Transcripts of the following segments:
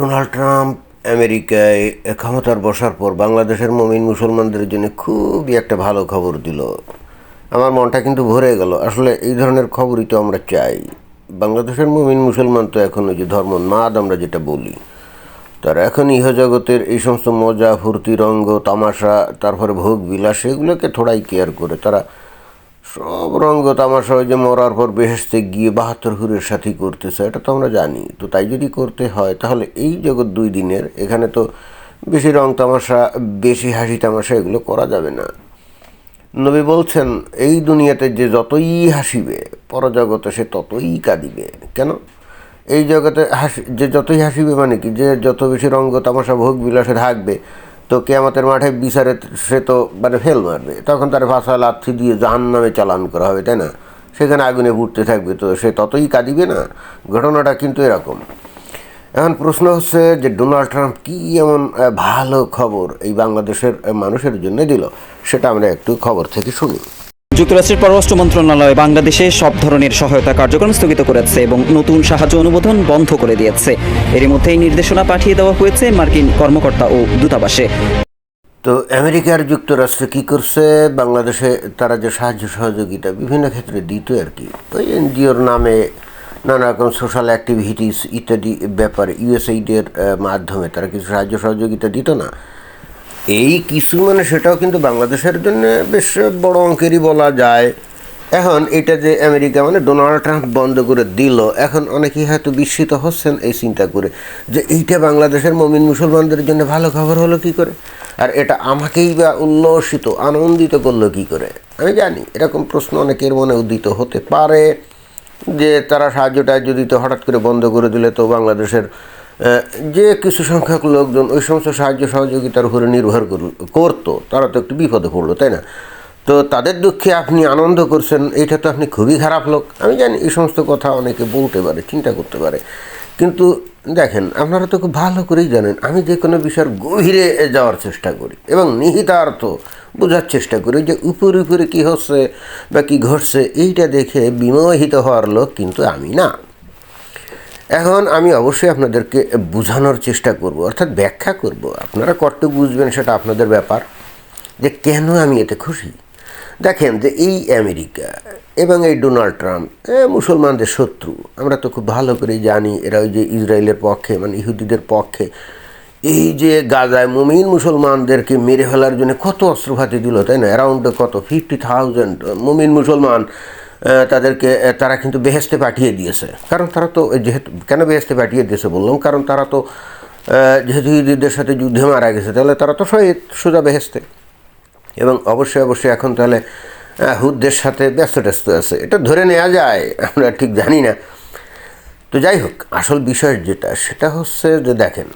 Donald Trump আমেরিকায় ক্ষমতার বসার পর বাংলাদেশের মমিন মুসলমানদের জন্য খুবই একটা ভালো খবর দিল। আমার মনটা কিন্তু ভরে গেল। আসলে এই ধরনের খবরই তো আমরা চাই। বাংলাদেশের মমিন মুসলমান তো এখন ওই যে ধর্ম মাদ আমরা যেটা বলি, তারা এখন ইহজগতের এই সমস্ত মজা, ফুর্তি, রঙ্গ, তামাশা, তারপরে ভোগ বিলাস, এগুলোকে থোড়াই কেয়ার করে। তারা সব রঙ্গ তামাশা যে মরার পর বেহেস্তে গিয়ে বাহাত্তর হুরের সাথেই করতেছে, এটা তো আমরা জানি। তো তাই যদি করতে হয়, তাহলে এই জগৎ দুই দিনের, এখানে তো বেশি রং তামাশা, বেশি হাসি তামাশা এগুলো করা যাবে না। নবী বলছেন, এই দুনিয়াতে যে যতই হাসিবে, পরজগতে সে ততই কাঁদিবে। কেন? এই জগতে হাসি, যে যতই হাসিবে মানে কি? যে যত বেশি রঙ্গ তামাশা ভোগ বিলাসে থাকবে তো কেয়ামতের মাঠে বিচারে সে তো মানে ফেল মারবে। তখন তার ভাষা লাথি দিয়ে জাহান নামে চালান করা হবে, তাই না? সেখানে আগুনে পুড়তে থাকবে, তো সে ততই কাঁদিবে না? ঘটনাটা কিন্তু এরকম। এখন প্রশ্ন হচ্ছে যে ডোনাল্ড ট্রাম্প কী এমন ভালো খবর এই বাংলাদেশের মানুষের জন্য দিল? সেটা আমরা একটু খবর থেকে শুনি। যুক্তরাষ্ট্রের পররাষ্ট্র মন্ত্রণালয় বাংলাদেশে সব ধরনের সহায়তা কার্যক্রম স্থগিত করেছে এবং নতুন সাহায্য অনুমোদন বন্ধ করে দিয়েছে। এর মধ্যেই নির্দেশনা পাঠিয়ে দেওয়া হয়েছে মার্কিন কর্মকর্তা ও দূতাবাসে। তো আমেরিকার যুক্তরাষ্ট্র কি করছে? বাংলাদেশে তারা যে সাহায্য সহযোগিতা বিভিন্ন ক্ষেত্রে দিত আর কি। ওই এনজিওর নামে নানা রকম সোশ্যাল অ্যাক্টিভিটিস ইত্যাদি ব্যাপারে ইউএসএইডের মাধ্যমে তারা কিছু সাহায্য সহযোগিতা দিত না। এই কিছু মানে সেটাও কিন্তু বাংলাদেশের জন্য বেশ বড় অঙ্কেরই বলা যায়। এখন এটা যে আমেরিকা মানে ডোনাল্ড ট্রাম্প বন্ধ করে দিল, এখন অনেকেই হয়তো বিস্মিত হচ্ছেন এই চিন্তা করে যে এইটা বাংলাদেশের মমিন মুসলমানদের জন্য ভালো খবর হলো কি করে? আর এটা আমাকেই বা উল্লসিত, আনন্দিত করল কি করে? আমি জানি, এরকম প্রশ্ন অনেকের মনে উদিত হতে পারে যে তারা সাহায্যটা যদি তো হঠাৎ করে বন্ধ করে দিলে তো বাংলাদেশের যে কিছু সংখ্যক লোকজন ওই সমস্ত সাহায্য সহযোগিতার উপরে নির্ভর করতো, তারা তো একটু বিপদে পড়ল, তাই না? তো তাদের দুঃখে আপনি আনন্দ করছেন, এটা তো আপনি খুবই খারাপ লোক। আমি জানি এই সমস্ত কথা অনেকে বলতে পারে, চিন্তা করতে পারে। কিন্তু দেখেন, আপনারা তো খুব ভালো করেই জানেন, আমি যে কোনো বিষয়ের গভীরে যাওয়ার চেষ্টা করি এবং নিহিতার্থ বোঝার চেষ্টা করি যে উপরে উপরে কী হচ্ছে বা কী ঘটছে, এইটা দেখে বিমোহিত হওয়ার লোক কিন্তু আমি না। এখন আমি অবশ্যই আপনাদেরকে বোঝানোর চেষ্টা করব, অর্থাৎ ব্যাখ্যা করব। আপনারা কতটুকু বুঝবেন সেটা আপনাদের ব্যাপার, যে কেন আমি এতে খুশি? দেখেন যে এই আমেরিকা এবং এই ডোনাল্ড ট্রাম্প মুসলমানদের শত্রু, আমরা তো খুব ভালো করেই জানি এরা ওই যে ইসরায়েলের পক্ষে মানে ইহুদিদের পক্ষে, এই যে গাজায় মুমিন মুসলমানদেরকে মেরে ফেলার জন্য কত অস্ত্রঘাতি দিল, তাই না? অ্যারাউন্ড কত? ফিফটি থাউজেন্ড মুমিন মুসলমান তাদেরকে তারা কিন্তু বেহেস্তে পাঠিয়ে দিয়েছে। কারণ তারা তো যেহেতু, কেন বেহেস্তে পাঠিয়ে দিয়েছে বললাম? কারণ তারা তো যেহেতু ইহুদিদের সাথে যুদ্ধে মারা গেছে, তাহলে তারা তো শহীদ সোজা বেহেস্তে এবং অবশ্যই অবশ্যই এখন তাহলে হুদদের সাথে ব্যস্ত ট্যস্ত আছে। এটা ধরে নেওয়া যায়, আমরা ঠিক জানি না। তো যাই হোক, আসল বিষয় যেটা, সেটা হচ্ছে যে দেখেন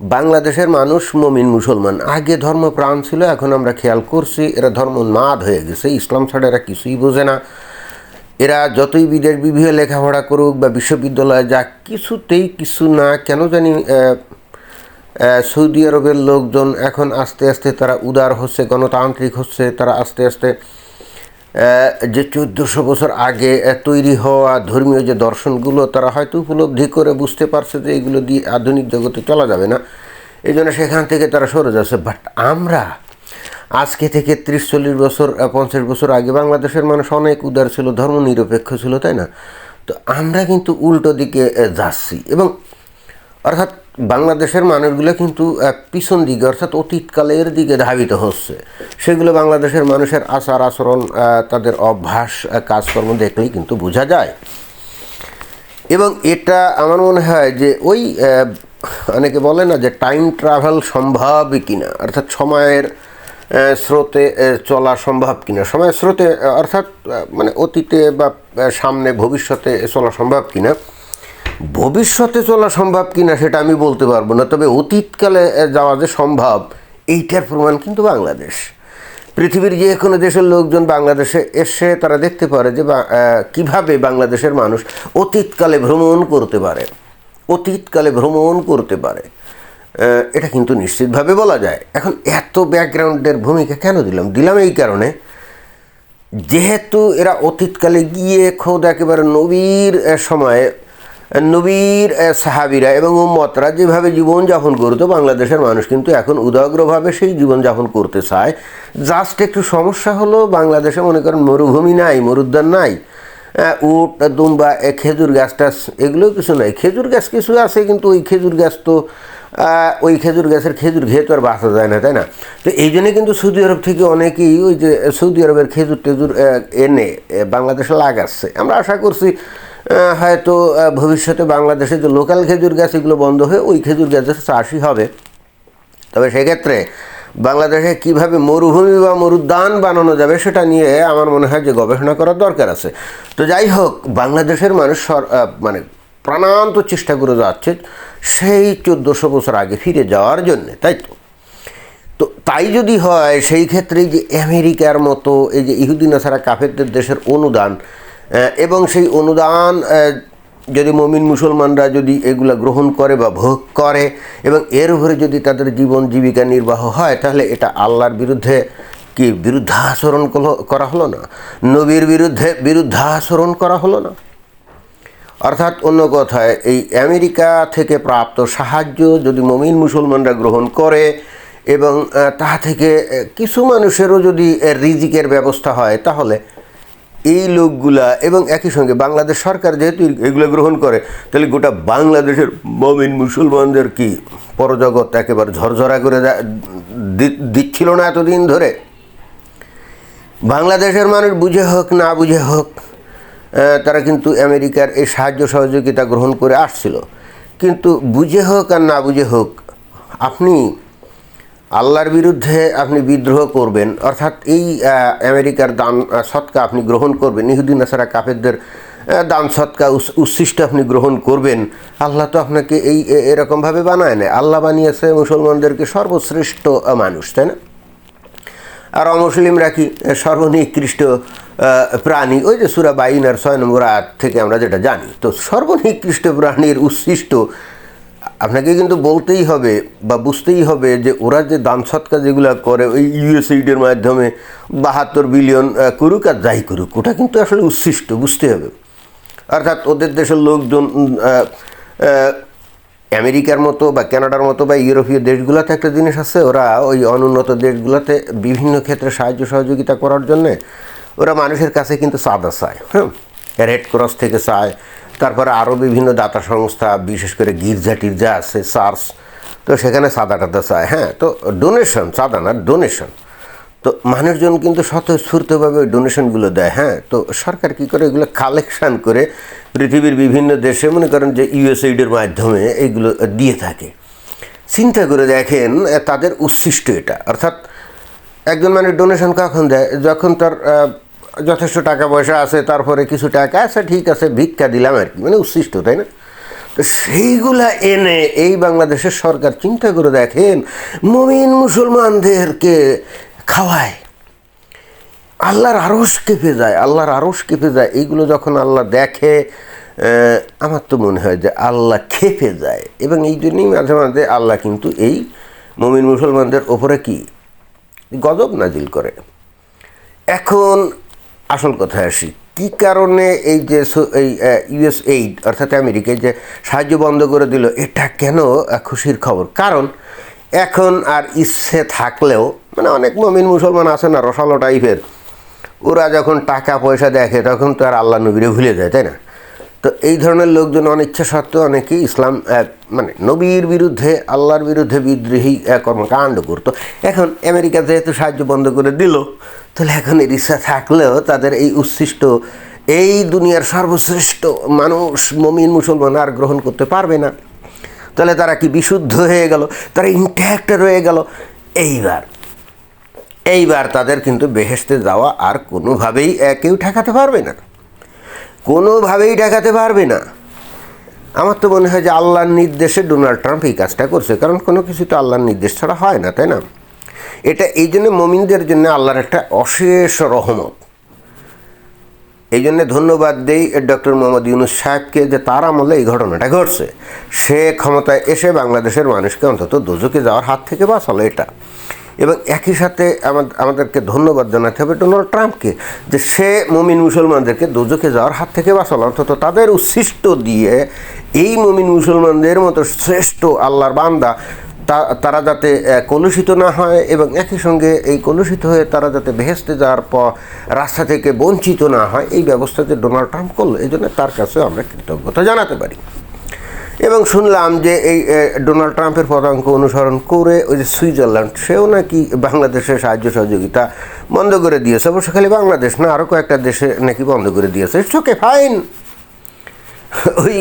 বাংলাদেশের মানুষ মমিন মুসলমান। আগে ধর্ম প্রাণ ছিল, এখন আমরা খেয়াল করছি এরা ধর্মোন্মাদ হয়ে গেছে। ইসলাম ছাড়া এরা কিছুই বোঝে না। এরা যতই বিদেশ বিভিন্ন লেখাপড়া করুক বা বিশ্ববিদ্যালয়ে যা কিছুতেই কিছু না, কেন জানি সৌদি আরবের লোকজন এখন আস্তে আস্তে তারা উদার হচ্ছে, গণতান্ত্রিক হচ্ছে, তারা আস্তে আস্তে যে চোদ্দোশো বছর আগে তৈরি হওয়া ধর্মীয় যে দর্শনগুলো, তারা হয়তো উপলব্ধি করে বুঝতে পারছে যে এগুলো দিয়ে আধুনিক জগতে চলা যাবে না। এই জন্য সেখান থেকে তারা সরে যাচ্ছে। বাট আমরা আজকে থেকে ত্রিশ চল্লিশ বছর পঞ্চাশ বছর আগে বাংলাদেশের মানুষ অনেক উদার ছিল ধর্ম নিরপেক্ষ ছিল, তাই না? তো আমরা কিন্তু উল্টো দিকে যাচ্ছি। এবং অর্থাৎ বাংলাদেশের মানুষগুলো কিন্তু আহ, পিছন দিকে অর্থাৎ অতীতকালের দিকে ধাবিত হচ্ছে। সেগুলো বাংলাদেশের মানুষের আচার আচরণ তাদের অভ্যাস কাজকর্ম দেখলেই কিন্তু বোঝা যায়। এবং এটা আমার মনে হয় যে ওই অনেকে বলে না যে টাইম ট্রাভেল সম্ভব কিনা অর্থাৎ সময়ের স্রোতে চলা সম্ভব কিনা। সময়ের স্রোতে অর্থাৎ মানে অতীতে বা সামনে ভবিষ্যতে চলা সম্ভব কিনা। ভবিষ্যতে চলা সম্ভব কি না সেটা আমি বলতে পারব না, তবে অতীতকালে যাওয়া যে সম্ভব, এইটার প্রমাণ কিন্তু বাংলাদেশ। পৃথিবীর যে কোনো দেশের লোকজন বাংলাদেশে এসে তারা দেখতে পারে যে কীভাবে বাংলাদেশের মানুষ অতীতকালে ভ্রমণ করতে পারে। অতীতকালে ভ্রমণ করতে পারে। এটা কিন্তু নিশ্চিতভাবে বলা যায়। এখন এত ব্যাকগ্রাউন্ডের ভূমিকা কেন দিলাম? দিলাম এই কারণে, যেহেতু এরা অতীতকালে গিয়ে খোদ একেবারে নবীর সময়ে নবীর সাহাবিরা এবং উম্মতরা যেভাবে জীবনযাপন করতো, বাংলাদেশের মানুষ কিন্তু এখন উদাগ্রভাবে সেই জীবনযাপন করতে চায়। জাস্ট একটু সমস্যা হলো, বাংলাদেশে মনে করেন মরুভূমি নাই, মরুদ্যান নাই। উট, দুম্বা খেজুর গাছ টাছ এগুলো কিছু নাই। খেজুর গাছ কিছু আছে, কিন্তু ওই খেজুর গাছ তো ওই খেজুর গাছের খেজুর খেয়ে তো আর বাঁচা যায় না, তাই না? তো এই জন্যে কিন্তু সৌদি আরব থেকে অনেকেই ওই যে সৌদি আরবের খেজুর টেজুর এনে বাংলাদেশে লাগাচ্ছে। আমরা আশা করছি হয়তো ভবিষ্যতে বাংলাদেশে যে লোকাল খেজুর গাছ এগুলো বন্ধ হয়ে ওই খেজুর গাছের চাষই হবে। তবে সেক্ষেত্রে বাংলাদেশে কীভাবে মরুভূমি বা মরুদ্যান বানানো যাবে সেটা নিয়ে আমার মনে হয় যে গবেষণা করার দরকার আছে। তো যাই হোক, বাংলাদেশের মানুষ মানে প্রাণান্ত চেষ্টা করে যাচ্ছে সেই চোদ্দোশো বছর আগে ফিরে যাওয়ার জন্যে, তাই তো? তো তাই যদি হয়, সেই ক্ষেত্রে যে আমেরিকার মতো, এই যে ইহুদিন ছাড়া কাফেরদের দেশের অনুদান এবং সেই অনুদান যদি মমিন মুসলমানরা যদি এগুলা গ্রহণ করে বা ভোগ করে এবং এর উপরে যদি তাদের জীবন জীবিকা নির্বাহ হয়, তাহলে এটা আল্লাহর বিরুদ্ধে কি বিরুদ্ধাচরণ করা হলো না? নবীর বিরুদ্ধে বিরুদ্ধাচরণ করা হলো না? অর্থাৎ অন্য কথায়, এই আমেরিকা থেকে প্রাপ্ত সাহায্য যদি মমিন মুসলমানরা গ্রহণ করে এবং তা থেকে কিছু মানুষেরও যদি রিজিকের ব্যবস্থা হয়, তাহলে এই লোকগুলা এবং একই সঙ্গে বাংলাদেশ সরকার যেহেতু এগুলো গ্রহণ করে, তাহলে গোটা বাংলাদেশের মমিন মুসলমানদের কি পরজগৎ একেবারে ঝরঝরা করে দিচ্ছিল না এতদিন ধরে? বাংলাদেশের মানুষ বুঝে হোক, না বুঝে হোক তারা কিন্তু আমেরিকার এই সাহায্য সহযোগিতা গ্রহণ করে আসছিল। কিন্তু বুঝে হোক আর না বুঝে হোক, আপনি আল্লাহর বিরুদ্ধে আপনি বিদ্রোহ করবেন, অর্থাৎ এই আমেরিকার দান সৎকা আপনি গ্রহণ করবেন ইহুদিন আসারা কাফেরদের দান সৎকা উচ্ছিষ্ট আপনি গ্রহণ করবেন, আল্লাহ তো আপনাকে এই এরকমভাবে বানায় না আল্লাহ বানিয়েছে মুসলমানদেরকে সর্বশ্রেষ্ঠ মানুষ, তাই না? আর অমুসলিমরা কি সর্বনিকৃষ্ট প্রাণী? ওই যে সুরা বাইনার ছয় নম্বর আয়াত থেকে আমরা যেটা জানি, তো সর্বনিকৃষ্ট প্রাণীর উচ্ছিষ্ট আপনাকে কিন্তু বলতেই হবে বা বুঝতেই হবে যে ওরা যে দান সৎকার যেগুলো করে, ওই ইউএসএইডের মাধ্যমে বাহাত্তর বিলিয়ন করুক আর যাই করুক, ওটা কিন্তু আসলে উচ্ছিষ্ট বুঝতে হবে। অর্থাৎ ওদের দেশের লোকজন আমেরিকার মতো বা কানাডার মতো বা ইউরোপীয় দেশগুলোতে একটা জিনিস আছে, ওরা ওই অনুন্নত দেশগুলোতে বিভিন্ন ক্ষেত্রে সাহায্য সহযোগিতা করার জন্যে ওরা মানুষের কাছে কিন্তু চাঁদা চায় হ্যাঁ রেড ক্রস থেকে চায় তারপরে আরও বিভিন্ন দাতা সংস্থা, বিশেষ করে গির্জা টির্জা আছে চার্চ তো সেখানে সাদা টাদা চায়। হ্যাঁ তো ডোনেশন চাঁদা না ডোনেশন তো মানুষজন কিন্তু স্বতঃস্ফূর্তভাবে ওই ডোনেশনগুলো দেয়। হ্যাঁ তো সরকার কী করে এগুলো কালেকশান করে পৃথিবীর বিভিন্ন দেশে, মনে করেন যে ইউএসএইডের মাধ্যমে এগুলো দিয়ে থাকে। চিন্তা করে দেখেন, তাদের উচ্ছিষ্ট এটা। অর্থাৎ একজন মানুষ ডোনেশন কখন দেয়? যখন তার যথেষ্ট টাকা পয়সা আছে, তারপরে কিছু টাকা আছে, ঠিক আছে, ভিক্ষা দিলাম আর কি মানে উচ্ছিষ্ট, তাই না? তো সেইগুলা এনে এই বাংলাদেশের সরকার চিন্তা করে দেখেন, মমিন মুসলমানদেরকে খাওয়ায়। আল্লাহর আরস কেঁপে যায়, আল্লাহর আরস কেঁপে যায়। এইগুলো যখন আল্লাহ দেখে আমার তো মনে হয় যে আল্লাহ খেপে যায়। এবং এই জন্যই মাঝে মাঝে আল্লাহ কিন্তু এই মমিন মুসলমানদের ওপরে কি? গজব নাজিল করে। এখন আসল কথায় আসি। কী কারণে এই যে এই ইউএস এইড, অর্থাৎ আমেরিকায় যে সাহায্য বন্ধ করে দিল, এটা কেন খুশির খবর? কারণ এখন আর ইচ্ছে থাকলেও মানে অনেক মমিন মুসলমান আছে না, রসালো টাইপের, ওরা যখন টাকা পয়সা দেখে, তখন তো আর আল্লাহ নবীরে ভুলে যায়, তাই না? তো এই ধরনের লোকজন অনিচ্ছা সত্ত্বেও অনেকেই ইসলাম মানে নবীর বিরুদ্ধে, আল্লাহর বিরুদ্ধে বিদ্রোহী কর্মকাণ্ড করতো। এখন আমেরিকা যেহেতু সাহায্য বন্ধ করে দিল তাহলে এখন ইচ্ছা থাকলেও তাদের এই উচ্ছিষ্ট, এই দুনিয়ার সর্বশ্রেষ্ঠ মানুষ, মমিন, মুসলমান আর গ্রহণ করতে পারবে না। তাহলে তারা কি বিশুদ্ধ হয়ে গেল? তারা ইনট্যাক্ট রয়ে গেল। এইবার এইবার তাদের কিন্তু বেহেস্তে যাওয়া আর কোনোভাবেই কেউ ঠেকাতে পারবে না। কোনোভাবেই ঠেকাতে পারবে না। আমার তো মনে হয় যে আল্লাহর নির্দেশে ডোনাল্ড ট্রাম্প এই কাজটা করছে, কারণ কোনো কিছু তো আল্লাহর নির্দেশ ছাড়া হয় না, তাই না? এটা এই জন্য মমিনদের জন্য আল্লাহর একটা অশেষ রহমত। এই জন্য ধন্যবাদ দেই ডক্টর মোহাম্মদ ইউনুস সাহেবকে যে তার আমলে এই ঘটনাটা ঘটছে। সে ক্ষমতায় এসে বাংলাদেশের মানুষকে অন্তত দোজকে যাওয়ার হাত থেকে বাঁচালো এটা। এবং একই সাথে আমাদ- আমাদেরকে ধন্যবাদ জানাতে হবে ডোনাল্ড ট্রাম্পকে যে সে মমিন মুসলমানদেরকে দুজকে যাওয়ার হাত থেকে বাঁচালো। অন্তত তাদের উচ্ছিষ্ট দিয়ে এই মমিন মুসলমানদের মতো শ্রেষ্ঠ আল্লাহর বান্দা তারা যাতে কলুষিত না হয় এবং একই সঙ্গে এই কলুষিত হয়ে তারা যাতে ভেস্তে যাওয়ার পর রাস্তা থেকে বঞ্চিত না হয়, এই ব্যবস্থা যে ডোনাল্ড ট্রাম্প করল। এই জন্য তার কাছেও আমরা কৃতজ্ঞতা জানাতে পারি। এবং শুনলাম যে এই ডোনাল্ড ট্রাম্পের পদাঙ্ক অনুসরণ করে ওই যে সুইজারল্যান্ড, সেও নাকি বাংলাদেশের সাহায্য সহযোগিতা বন্ধ করে দিয়েছে। অবশ্য খালি বাংলাদেশ না আরও কয়েকটা দেশে নাকি বন্ধ করে দিয়েছে। It's okay fine we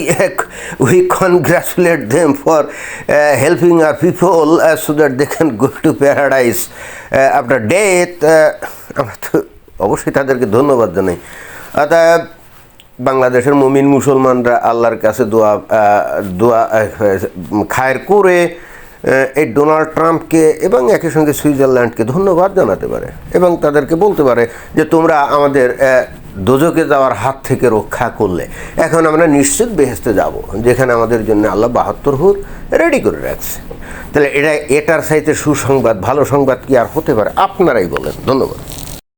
we congratulate them for uh, helping our people uh, so that they can go to paradise. Uh, after death uh, অবশ্যই তাদেরকে ধন্যবাদ জানাই। অতএব বাংলাদেশের মমিন মুসলমানরা আল্লাহর কাছে দোয়া দোয়া খায়ের করে এই ডোনাল্ড ট্রাম্পকে এবং একই সঙ্গে সুইজারল্যান্ডকে ধন্যবাদ জানাতে পারে এবং তাদেরকে বলতে পারে যে তোমরা আমাদের দোজকে যাওয়ার হাত থেকে রক্ষা করলে। এখন আমরা নিশ্চিত বেহেস্তে যাব, যেখানে আমাদের জন্য আল্লাহ বাহাত্তর হুর রেডি করে রাখছে। তাহলে এটা, এটার সাইতে সুসংবাদ, ভালো সংবাদ কি আর হতে পারে? আপনারাই বলেন। ধন্যবাদ।